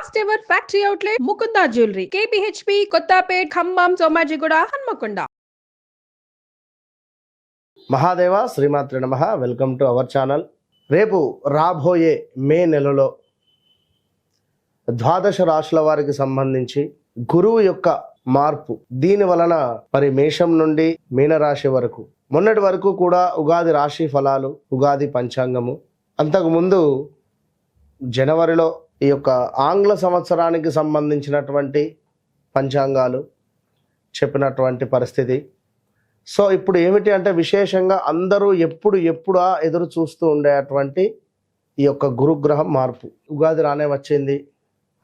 First ever factory outlet Mukunda jewellery KPHB Kothapet Khammam Somajiguda Hanamkonda Mahadeva శ్రీమాత్రి నమ. Welcome to our channel రేపు రాబోయే మే నెలలో ద్వాదశ రాశుల వారికి సంబంధించి గురువు యొక్క మార్పు. దీని వలన మరి మేషం నుండి మీనరాశి వరకు మొన్నటి వరకు కూడా ఉగాది రాశి ఫలాలు ఉగాది పంచాంగము. అంతకుముందు జనవరిలో ఈ యొక్క ఆంగ్ల సంవత్సరానికి సంబంధించినటువంటి పంచాంగాలు చెప్పినటువంటి పరిస్థితి. సో ఇప్పుడు ఏమిటి అంటే విశేషంగా అందరూ ఎప్పుడు ఎప్పుడా ఎదురు చూస్తూ ఉండేటువంటి ఈ యొక్క గురుగ్రహం మార్పు. ఉగాది రానే వచ్చింది.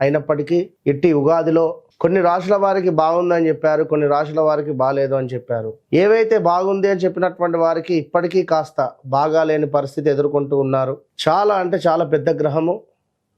అయినప్పటికీ ఇట్టి ఉగాదిలో కొన్ని రాశుల వారికి బాగుందని చెప్పారు కొన్ని రాశుల వారికి బాగాలేదు అని చెప్పారు. ఏవైతే బాగుంది అని చెప్పినటువంటి వారికి ఇప్పటికీ కాస్త బాగాలేని పరిస్థితి ఎదుర్కొంటూ ఉన్నారు. చాలా అంటే చాలా పెద్ద గ్రహము.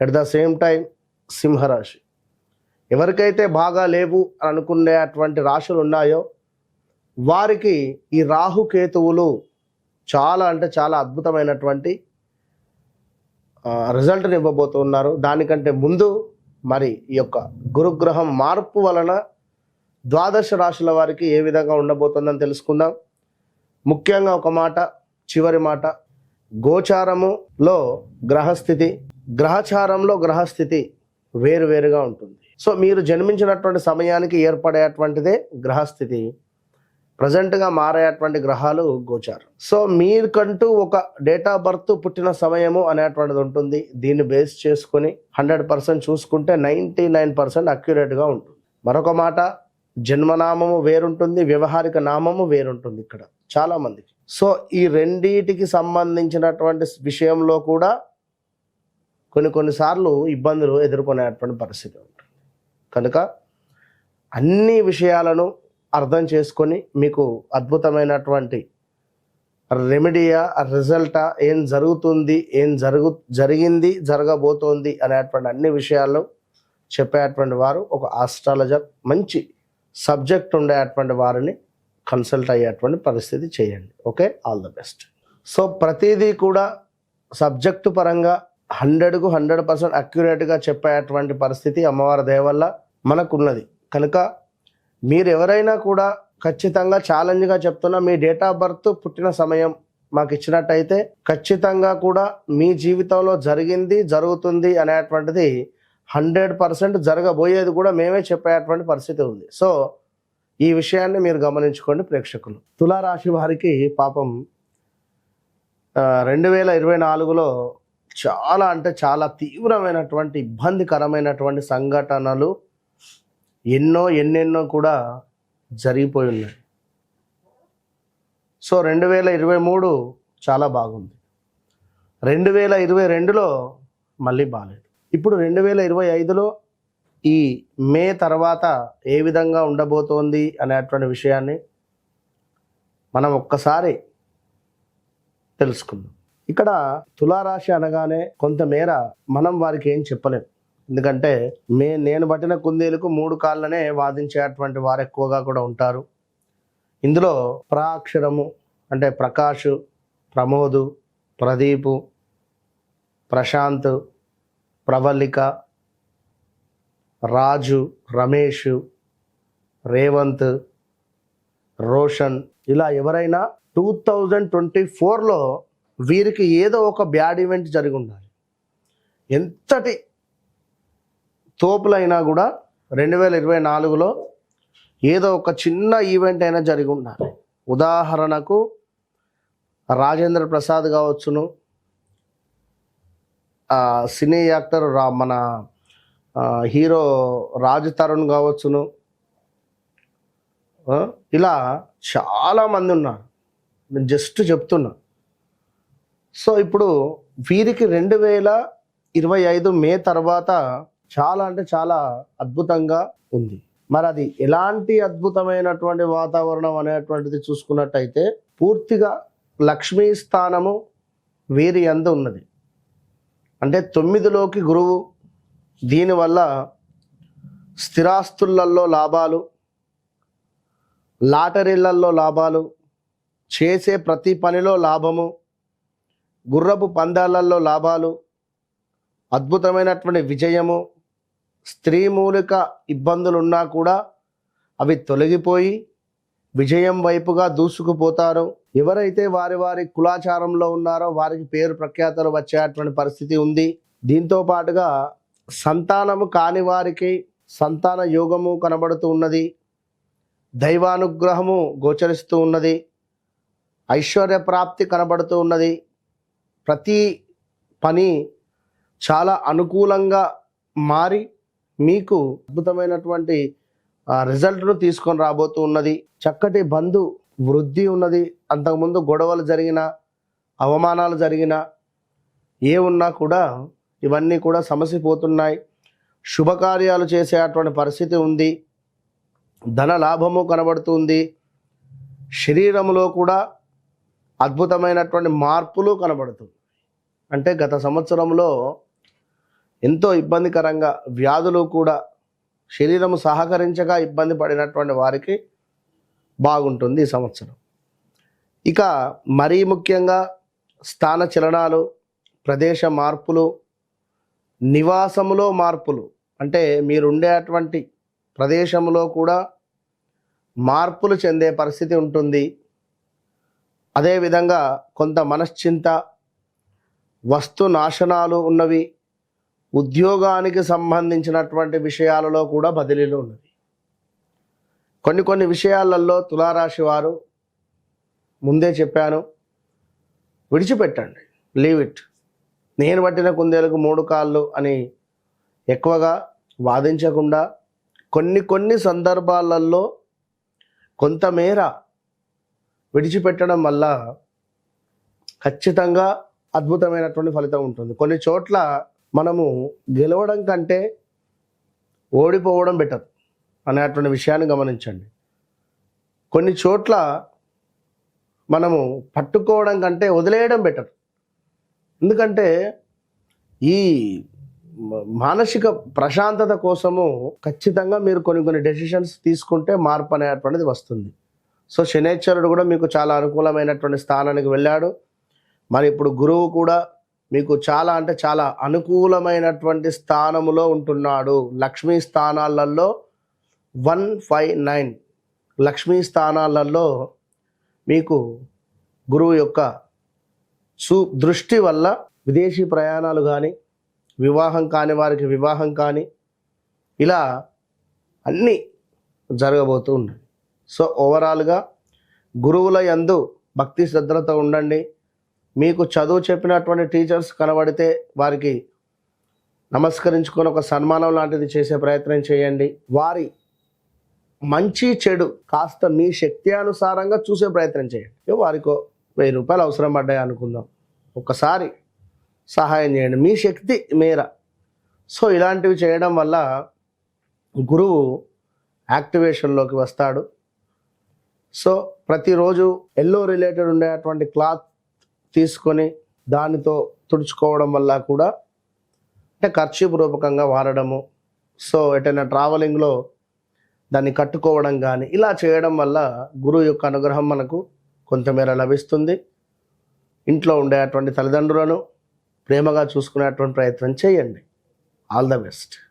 ఎట్ ద సేమ్ టైం సింహరాశి ఎవరికైతే బాగా లేవు అని అనుకునే అటువంటి రాశులు ఉన్నాయో వారికి ఈ రాహుకేతువులు చాలా అంటే చాలా అద్భుతమైనటువంటి రిజల్ట్ని ఇవ్వబోతున్నారు. దానికంటే ముందు మరి ఈ యొక్క గురుగ్రహం మార్పు వలన ద్వాదశ రాశుల వారికి ఏ విధంగా ఉండబోతుందని తెలుసుకుందాం. ముఖ్యంగా ఒక మాట చివరి మాట. గోచారములో గ్రహస్థితి గ్రహచారంలో గ్రహస్థితి వేరువేరుగా ఉంటుంది. సో మీరు జన్మించినటువంటి సమయానికి ఏర్పడేటువంటిదే గ్రహస్థితి. ప్రజెంట్గా మారేటువంటి గ్రహాలు గోచారం. సో మీకంటూ ఒక డేట్ ఆఫ్ బర్త్ పుట్టిన సమయము అనేటువంటిది ఉంటుంది. దీన్ని బేస్ చేసుకొని హండ్రెడ్ పర్సెంట్ చూసుకుంటే నైంటీ నైన్ పర్సెంట్ అక్యురేట్గా ఉంటుంది. మరొక మాట జన్మనామము వేరుంటుంది వ్యవహారిక నామము వేరుంటుంది ఇక్కడ చాలామందికి. సో ఈ రెండిటికి సంబంధించినటువంటి విషయంలో కూడా కొన్ని కొన్నిసార్లు ఇబ్బందులు ఎదుర్కొనేటువంటి పరిస్థితి ఉంటుంది. కనుక అన్ని విషయాలను అర్థం చేసుకొని మీకు అద్భుతమైనటువంటి రెమెడియా రిజల్టా ఏం జరుగుతుంది ఏం జరుగు జరిగింది జరగబోతోంది అనేటువంటి అన్ని విషయాలు చెప్పేటువంటి వారు ఒక ఆస్ట్రాలజర్ మంచి సబ్జెక్ట్ ఉండేటువంటి వారిని కన్సల్ట్ అయ్యేటువంటి పరిస్థితి చేయండి. Okay? All the best. So ప్రతిదీ కూడా సబ్జెక్టు పరంగా హండ్రెడ్కు హండ్రెడ్ పర్సెంట్ అక్యురేట్గా చెప్పేటువంటి పరిస్థితి అమ్మవారి దయ వల్ల మనకున్నది. కనుక మీరు ఎవరైనా కూడా ఖచ్చితంగా ఛాలెంజ్గా చెప్తున్నా మీ డేట్ ఆఫ్ బర్త్ పుట్టిన సమయం మాకు ఇచ్చినట్టయితే ఖచ్చితంగా కూడా మీ జీవితంలో జరిగింది జరుగుతుంది అనేటువంటిది హండ్రెడ్ పర్సెంట్ జరగబోయేది కూడా మేమే చెప్పేటువంటి పరిస్థితి ఉంది. సో ఈ విషయాన్ని మీరు గమనించుకోండి ప్రేక్షకులు. తులారాశి వారికి పాపం రెండు వేల ఇరవై నాలుగులో చాలా అంటే చాలా తీవ్రమైనటువంటి ఇబ్బందికరమైనటువంటి సంఘటనలు ఎన్నో ఎన్నెన్నో కూడా జరిగిపోయి ఉన్నాయి. సో రెండు వేల ఇరవై మూడు చాలా బాగుంది. రెండు వేల ఇరవై రెండులో మళ్ళీ బాగాలేదు ఇప్పుడు రెండు వేల ఇరవై ఐదులో ఈ మే తర్వాత ఏ విధంగా ఉండబోతోంది అనేటువంటి విషయాన్ని మనం ఒక్కసారి తెలుసుకుందాం. ఇక్కడ తులారాశి అనగానే కొంతమేర మనం వారికి ఏం చెప్పలేం. ఎందుకంటే మే నేను పట్టిన కుందేలకు మూడు కాళ్ళనే వాదించేటువంటి వారు ఎక్కువగా కూడా ఉంటారు. ఇందులో ప్రాక్షరము అంటే ప్రకాష్ ప్రమోదు ప్రదీపు ప్రశాంత్ ప్రవల్లిక రాజు రమేష్ రేవంత్ రోషన్ ఇలా ఎవరైనా టూ థౌజండ్ ట్వంటీ ఫోర్లో వీరికి ఏదో ఒక బ్యాడ్ ఈవెంట్ జరిగి ఉండాలి. ఎంతటి తోపులైనా కూడా రెండు వేల ఇరవై నాలుగులో ఏదో ఒక చిన్న ఈవెంట్ అయినా జరిగి ఉండాలి. ఉదాహరణకు రాజేంద్ర ప్రసాద్ కావచ్చును. సినీ యాక్టర్ రా మన హీరో రాజ్ తరుణ్ కావచ్చును. ఇలా చాలా మంది ఉన్నారు. నేను జస్ట్ చెప్తున్నా. సో ఇప్పుడు వీరికి రెండు వేల ఇరవై ఐదు మే తర్వాత చాలా అంటే చాలా అద్భుతంగా ఉంది. మరి అది ఎలాంటి అద్భుతమైనటువంటి వాతావరణం అనేటువంటిది చూసుకున్నట్టయితే పూర్తిగా లక్ష్మీ స్థానము వీరి అందు ఉన్నది. అంటే తొమ్మిదిలోకి గురువు దీనివల్ల స్థిరాస్తులలో లాభాలు లాటరీలలో లాభాలు చేసే ప్రతి పనిలో లాభము గుర్రపు పందాలలో లాభాలు అద్భుతమైనటువంటి విజయము స్త్రీ మూలిక ఇబ్బందులు ఉన్నా కూడా అవి తొలగిపోయి విజయం వైపుగా దూసుకుపోతారు. ఎవరైతే వారి వారి కులాచారంలో ఉన్నారో వారికి పేరు ప్రఖ్యాతలు వచ్చేటువంటి పరిస్థితి ఉంది. దీంతో పాటుగా సంతానము కాని వారికి సంతాన యోగము కనబడుతూ ఉన్నది. దైవానుగ్రహము గోచరిస్తూ ఉన్నది. ఐశ్వర్య ప్రాప్తి కనబడుతూ ఉన్నది. ప్రతి పని చాలా అనుకూలంగా మారి మీకు అద్భుతమైనటువంటి రిజల్ట్ను తీసుకొని రాబోతూ ఉన్నది. చక్కటి బంధు వృద్ధి ఉన్నది. అంతకుముందు గొడవలు జరిగిన అవమానాలు జరిగిన ఏ ఉన్నా కూడా ఇవన్నీ కూడా సమసిపోతున్నాయి. శుభకార్యాలు చేసేటువంటి పరిస్థితి ఉంది. ధన లాభము కనబడుతుంది. శరీరంలో కూడా అద్భుతమైనటువంటి మార్పులు కనబడుతుంది. అంటే గత సంవత్సరంలో ఎంతో ఇబ్బందికరంగా వ్యాధులు కూడా శరీరము సహకరించగా ఇబ్బంది పడినటువంటి వారికి బాగుంటుంది ఈ సంవత్సరం. ఇక మరీ ముఖ్యంగా స్థాన చలనాలు ప్రదేశ మార్పులు నివాసములో మార్పులు అంటే మీరుండేటువంటి ప్రదేశంలో కూడా మార్పులు చెందే పరిస్థితి ఉంటుంది. అదేవిధంగా కొంత మనశ్చింత వస్తు నాశనాలు ఉన్నవి ఉద్యోగానికి సంబంధించినటువంటి విషయాలలో కూడా బదిలీలు ఉన్నవి. కొన్ని కొన్ని విషయాలలో తులారాశి వారు ముందే చెప్పాను విడిచిపెట్టండి. Leave it. నేను పట్టిన కుందేలకు మూడు కాళ్ళు అని ఎక్కువగా వాదించకుండా కొన్ని కొన్ని సందర్భాలలో కొంతమేర విడిచిపెట్టడం వల్ల ఖచ్చితంగా అద్భుతమైనటువంటి ఫలితం ఉంటుంది. కొన్ని చోట్ల మనము గెలవడం కంటే ఓడిపోవడం బెటర్ అనేటువంటి విషయాన్ని గమనించండి. కొన్ని చోట్ల మనము పట్టుకోవడం కంటే వదిలేయడం బెటర్ ఎందుకంటే ఈ మానసిక ప్రశాంతత కోసము ఖచ్చితంగా మీరు కొన్ని కొన్ని డెసిషన్స్ తీసుకుంటే మార్పు అనేటువంటిది వస్తుంది. సో శనేశ్వరుడు కూడా మీకు చాలా అనుకూలమైనటువంటి స్థానానికి వెళ్ళాడు. మరి ఇప్పుడు గురువు కూడా మీకు చాలా అంటే చాలా అనుకూలమైనటువంటి స్థానములో ఉంటున్నాడు. లక్ష్మీ స్థానాలలో వన్ ఫైవ్ నైన్. లక్ష్మీ స్థానాలలో మీకు గురువు యొక్క సు దృష్టి వల్ల విదేశీ ప్రయాణాలు కానీ వివాహం కాని వారికి వివాహం కానీ ఇలా అన్నీ జరగబోతూ ఉన్నాయి. సో ఓవరాల్గా గురువుల యందు భక్తి శ్రద్ధలతో ఉండండి. మీకు చదువు చెప్పినటువంటి టీచర్స్ కనబడితే వారికి నమస్కరించుకొని ఒక సన్మానం లాంటిది చేసే ప్రయత్నం చేయండి. వారి మంచి చెడు కాస్త మీ శక్తి అనుసారంగా చూసే ప్రయత్నం చేయండి. వారికి వారికో వెయ్యి రూపాయలు అవసరం పడ్డాయి అనుకుందాం. ఒకసారి సహాయం చేయండి. మీ శక్తి మేర. సో ఇలాంటివి చేయడం వల్ల గురువు యాక్టివేషన్లోకి వస్తాడు. సో ప్రతిరోజు ఎల్లో రిలేటెడ్ ఉండేటువంటి క్లాత్ తీసుకొని దానితో తుడుచుకోవడం వల్ల కూడా అంటే ఖర్చీపు రూపకంగా వాడడము. సో ఎటైనా ట్రావెలింగ్లో దాన్ని కట్టుకోవడం కానీ ఇలా చేయడం వల్ల గురువు యొక్క అనుగ్రహం మనకు కొంతమేర లభిస్తుంది. ఇంట్లో ఉండేటువంటి తల్లిదండ్రులను ప్రేమగా చూసుకునేటువంటి ప్రయత్నం చేయండి. All the best.